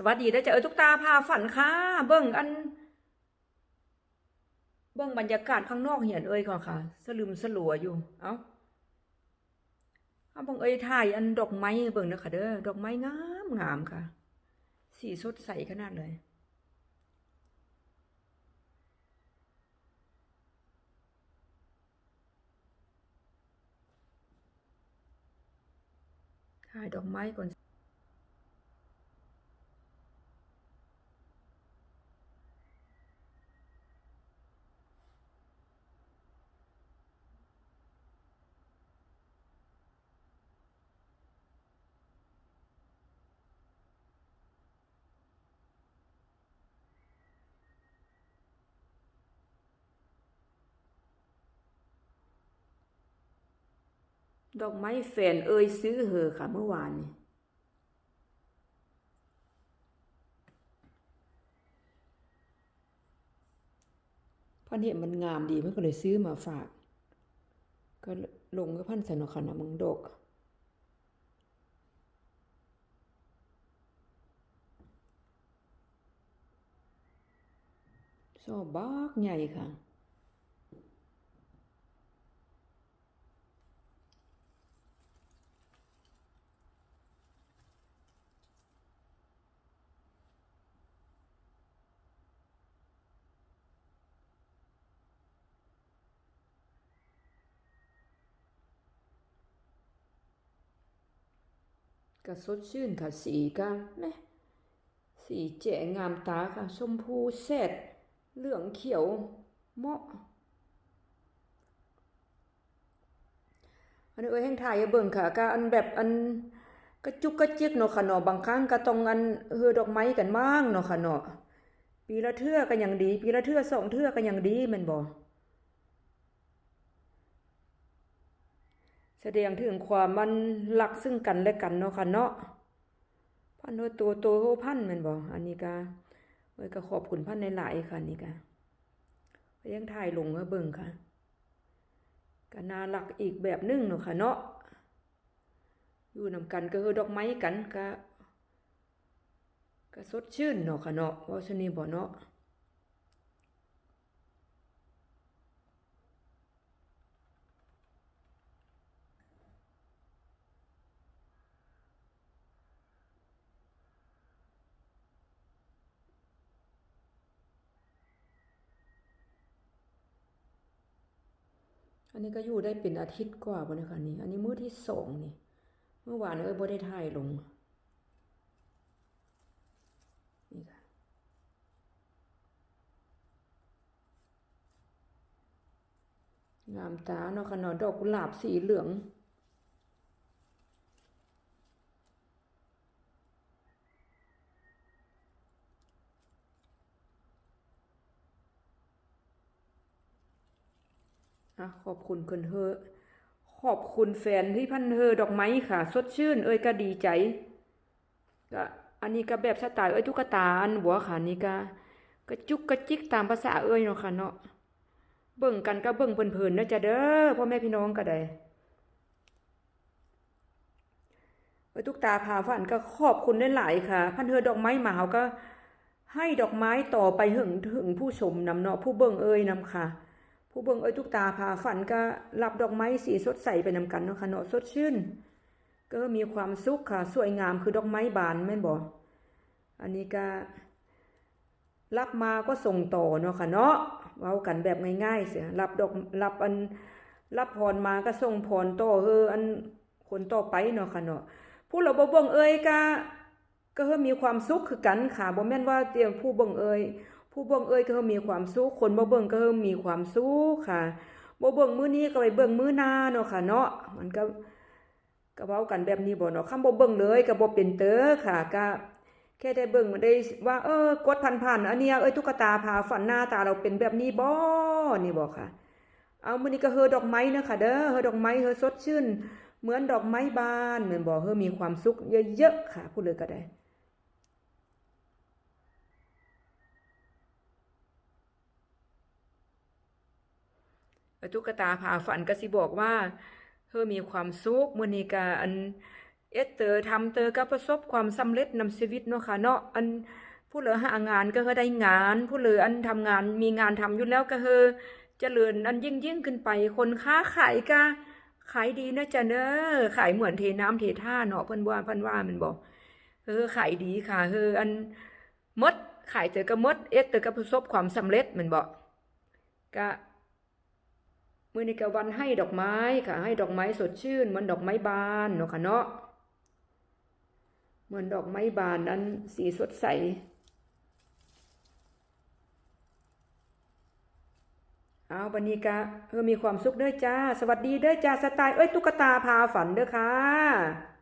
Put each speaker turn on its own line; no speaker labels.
สวัสดีได้อจ้ะเออทุกตาพาฝันค่ะเบิ่งอัน เบิ่งบรรยากาศข้างนอกเหียนเอ้ยก่อนค่ะ สลืมสลัวอยู่ เอ้าเอาเบิ่งเอ้ยถ่ายอันดอกไม้เบิ่งเด้อค่ะเด้อดอกไม้งามงามค่ะ สีสดใสขนาดเลยถ่ายดอกไม้ก่อน ดอกไม้แฟนเอ่ยซื้อเหอค่ะ เมื่อวานนี่พันเห็นมันงามดีมันก็เลยซื้อมาฝาก ก็ลงกับพันสนอขนาดมึงดกซอบักใหญ่ค่ะ ก็สดชื่นค่ะสีก็แม่สีแจ๋งามตาค่ะ ชมพูแซดเหลืองเขียวเหมาะอันนี้เอ้ยแห่งถ่ายเบิ่งค่ะก็อันแบบอันกระจุกกระจิกเนาะค่ะเนาะบางครั้งก็ต้องอันเฮือดอกไม้กันบ้างเนาะค่ะเนาะปีละเทื่อก็ยังดี ปีละเทื่อสองเทื่อก็ยังดีแม่นบ่ แสดงถึงความมันรักซึ่งกันและกันเนาะค่ะเนาะพันโนตัวโตโหพันม่นบ่อันนี้ก็เอ้ยก็ขอบคุณพันในหลายค่ะนี่ก็ยังถ่ายลงให้เบิ่งค่ะก็น่ารักอีกแบบหนึงเนาะค่ะเนาะอยู่นำกันก็คือดอกไม้กันก็ก็สดชื่นเนาะค่ะเนาะว่าชนี้บ่เนาะ อันนี้ก็อยู่ได้เป็นอาทิตย์กว่าบ่เนยคะนี่ อันนี้มื้อที่สองนี่ เมื่อวานเอ้ยบ่ได้ถ่ายลง นี่ค่ะ งามตาเนาะค่ะเนาะดอกกุหลาบสีเหลือง อะขอบคุณเพิ่นเฮอขอบคุณแฟนที่พันเฮอดอกไม้ค่ะ สดชื่น เอ้ยก็ดีใจก็อันนี้ก็แบบสไตล์เอ้ยตุ๊กตาอันหัวค่ะนี่ก็กระจุกกระจิกตามภาษาเอ้ยเนาะค่ะเนาะเบิ่งกันก็เบิ่งเพลินๆนะจ๊ะเด้อพ่อแม่พี่น้องก็ได้เอ้ยตุ๊กตาพาฝันก็ขอบคุณหลายค่ะ พันเฮอดอกไม้มาเฮาก็ให้ดอกไม้ต่อไปถึงถึงผู้ชมนำเนาะผู้เบิ่งเอ้ยนำค่ะ ผู้เบิ่งเอ้ยทุกตาพาฝันก็รับดอกไม้สีสดใสไปนำกันเนาะค่ะเนาะสดชื่น ก็มีความสุขค่ะ สวยงามคือดอกไม้บานแม่นบ่อันนี้ก็รับมาก็ส่งต่อเนาะค่ะเนาะเว้ากันแบบง่ายๆเสียรับดอกรับอันรับพรมาก็ส่งพรต่อเฮออันคนต่อไปเนาะค่ะเนาะผู้เราบ่เบิ่งเอ้ยก็ก็มีความสุขคือกันค่ะบ่แม่นว่าเตรียมผู้เบิ่งเอ้ย ผู้เบิ่งเอ้ยก็มีความสุขคนบ่เบิ่งก็มีความสุขค่ะบ่เบิ่งมื้อนี้ก็ไปเบิ่งมื้อหน้าเนาะค่ะ เนาะมันก็ก็เว้ากันแบบนี้บ่เนาะคำบ่เบิ่งเลยก็บ่เป็นเตอค่ะก็แค่ได้เบิ่งมันได้ว่า เออกดผ่านๆอันเนี้ยเอ้ยตุ๊กตาพาฝันหน้าตาเราเป็นแบบนี้บ่นี่บ่ค่ะ เอามื้อนี้ก็เฮอดอกไม้เนาะค่ะเด้อเฮอดอกไม้เฮอสดชื่น เหมือนดอกไม้บานแม่นบ่เฮอมีความสุขเยอะๆค่ะพูดเลยก็ได้ ตุ๊กตาพาฝันก็สิบอกว่าเธอมีความสุขมือนี้ก็อันเอสเตอร์ทำเตอก็ประสบความสำเร็จนำชีวิตเนาะค่ะเนาะอันผู้เหลือหางานก็เฮอได้งาน ผู้เหลืออันทำงานมีงานทำอยู่แล้วก็เฮอเจริญอันยิ่งยิ่งขึ้นไปคนค้าขายก็ขายดีนะจ๊ะเด้อขายเหมือนเทน้ำเทท่าเนาะเพิ่นว่าเพิ่นว่ามันบอกเออขายดีค่ะเฮออันมดขายเตอก็มดเอสเตอร์ก็ประสบความสำเร็จมันบอกก็ มื่อนี้ก็วันให้ดอกไม้ค่ะ ให้ดอกไม้สดชื่น เหมือนดอกไม้บานเนาะค่ะเนาะเหมือนดอกไม้บานนั้นสีสดใสเอาบันนี้กะเออมีความสุขเด้อจ้า สวัสดีเด้อจ้าสไตล์เอ้ยตุ๊กตาพาฝันเด้อค่ะ